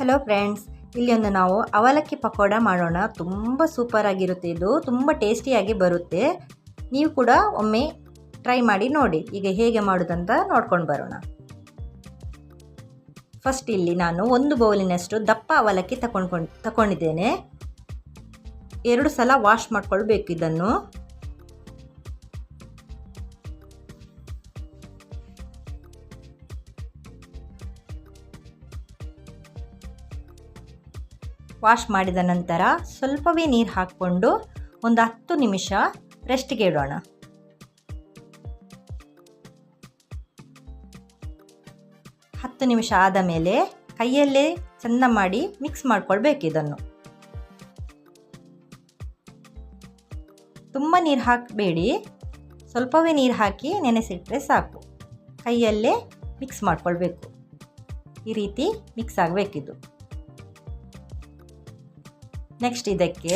Hello friends ಇಲ್ಲಿ ಒಂದು ನಾವು ಅವಲಕ್ಕಿ ಪಕೋಡ ಮಾಡೋಣ. ತುಂಬ ಸೂಪರಾಗಿರುತ್ತೆ ಇದು. ತುಂಬ ಟೇಸ್ಟಿಯಾಗಿ ಬರುತ್ತೆ. ನೀವು ಕೂಡ ಒಮ್ಮೆ ಟ್ರೈ ಮಾಡಿ ನೋಡಿ. ಈಗ ಹೇಗೆ ಮಾಡೋದಂತ ನೋಡ್ಕೊಂಡು ಬರೋಣ. ಫಸ್ಟ್ ಇಲ್ಲಿ ನಾನು ಒಂದು ಬೌಲಿನಷ್ಟು ದಪ್ಪ ಅವಲಕ್ಕಿ ತಗೊಂಡ್ಕೊಂಡು ತಗೊಂಡಿದ್ದೇನೆ ಎರಡು ಸಲ ವಾಶ್ ಮಾಡ್ಕೊಳ್ಬೇಕು ಇದನ್ನು. ವಾಶ್ ಮಾಡಿದ ನಂತರ ಸ್ವಲ್ಪವೇ ನೀರು ಹಾಕ್ಕೊಂಡು ಒಂದು ಹತ್ತು ನಿಮಿಷ ರೆಸ್ಟ್ಗೆ ಇಡೋಣ. ಹತ್ತು ನಿಮಿಷ ಆದ ಮೇಲೆ ಕೈಯಲ್ಲೇ ಚೆಂದ ಮಾಡಿ ಮಿಕ್ಸ್ ಮಾಡ್ಕೊಳ್ಬೇಕು ಇದನ್ನು. ತುಂಬ ನೀರು ಹಾಕಬೇಡಿ. ಸ್ವಲ್ಪವೇ ನೀರು ಹಾಕಿ ನೆನೆಸಿಟ್ಟರೆ ಸಾಕು. ಕೈಯಲ್ಲೇ ಮಿಕ್ಸ್ ಮಾಡ್ಕೊಳ್ಬೇಕು. ಈ ರೀತಿ ಮಿಕ್ಸ್ ಆಗಬೇಕಿದು. ನೆಕ್ಸ್ಟ್ ಇದಕ್ಕೆ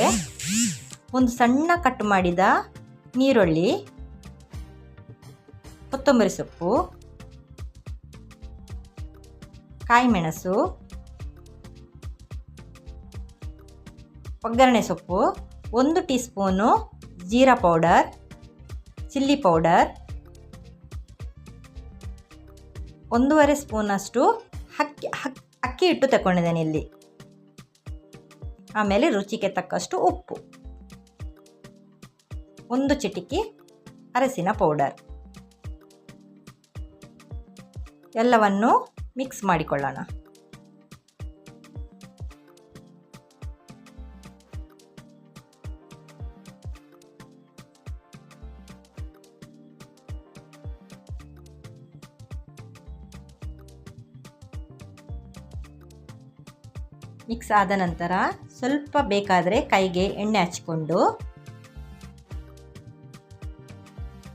ಒಂದು ಸಣ್ಣ ಕಟ್ ಮಾಡಿದ ನೀರುಳ್ಳಿ, ಕೊತ್ತಂಬರಿ ಸೊಪ್ಪು ಕಾಯಿ ಮೆಣಸು ಒಗ್ಗರಣೆ ಸೊಪ್ಪು, ಒಂದು tea spoon jeera powder, chilli powder, ಒಂದೂವರೆ ಸ್ಪೂನಷ್ಟು ಅಕ್ಕಿ ಅಕ್ಕಿ ಹಿಟ್ಟು ತಗೊಂಡಿದ್ದೇನೆ ಇಲ್ಲಿ. ಆಮೇಲೆ ರುಚಿಗೆ ತಕ್ಕಷ್ಟು ಉಪ್ಪು. ಒಂದು ಚಿಟಿಕಿ ಅರಸಿನ ಪೌಡರ್ ಎಲ್ಲವನ್ನು ಮಿಕ್ಸ್ ಮಾಡಿಕೊಳ್ಳೋಣ. ಮಿಕ್ಸ್ ಆದ ನಂತರ ಸ್ವಲ್ಪ ಬೇಕಾದರೆ ಕೈಗೆ ಎಣ್ಣೆ ಹಚ್ಕೊಂಡು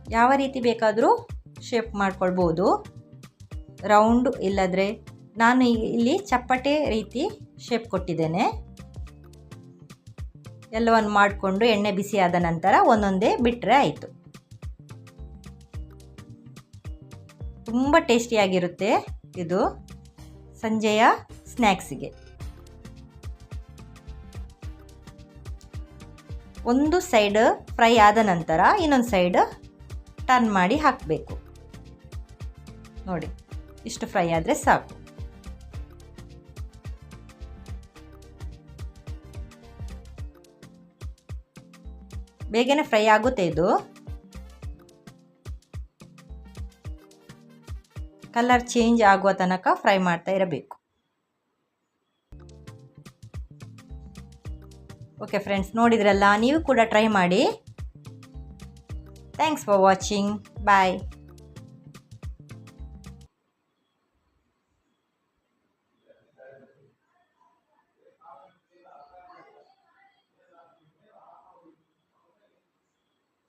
ಯಾವ ರೀತಿ ಬೇಕಾದರೂ ಶೇಪ್ ಮಾಡ್ಕೊಳ್ಬೋದು. ರೌಂಡು ಇಲ್ಲದ್ರೆ ನಾನು ಇಲ್ಲಿ ಚಪ್ಪಟೆ ರೀತಿ ಶೇಪ್ ಕೊಟ್ಟಿದ್ದೇನೆ. ಎಲ್ಲವನ್ನು ಮಾಡಿಕೊಂಡು ಎಣ್ಣೆ ಬಿಸಿ ಆದ ನಂತರ ಒಂದೊಂದೇ ಬಿಟ್ಟರೆ ಆಯಿತು. ತುಂಬ ಟೇಸ್ಟಿಯಾಗಿರುತ್ತೆ ಇದು ಸಂಜೆಯ ಸ್ನ್ಯಾಕ್ಸಿಗೆ ಒಂದು ಸೈಡ್ ಫ್ರೈ ಆದ ನಂತರ ಇನ್ನೊಂದು ಸೈಡ್ ಟರ್ನ್ ಮಾಡಿ ಹಾಕಬೇಕು. ನೋಡಿ, ಇಷ್ಟು ಫ್ರೈ ಆದರೆ ಸಾಕು. ಬೇಗನೆ ಫ್ರೈ ಆಗುತ್ತೆ ಇದು. ಕಲರ್ ಚೇಂಜ್ ಆಗುವ ತನಕ ಫ್ರೈ ಮಾಡ್ತಾ ಇರಬೇಕು. ಓಕೆ ಫ್ರೆಂಡ್ಸ್ ನೋಡಿದ್ರಲ್ಲ ನೀವು ಕೂಡ ಟ್ರೈ ಮಾಡಿ. Thanks for watching bye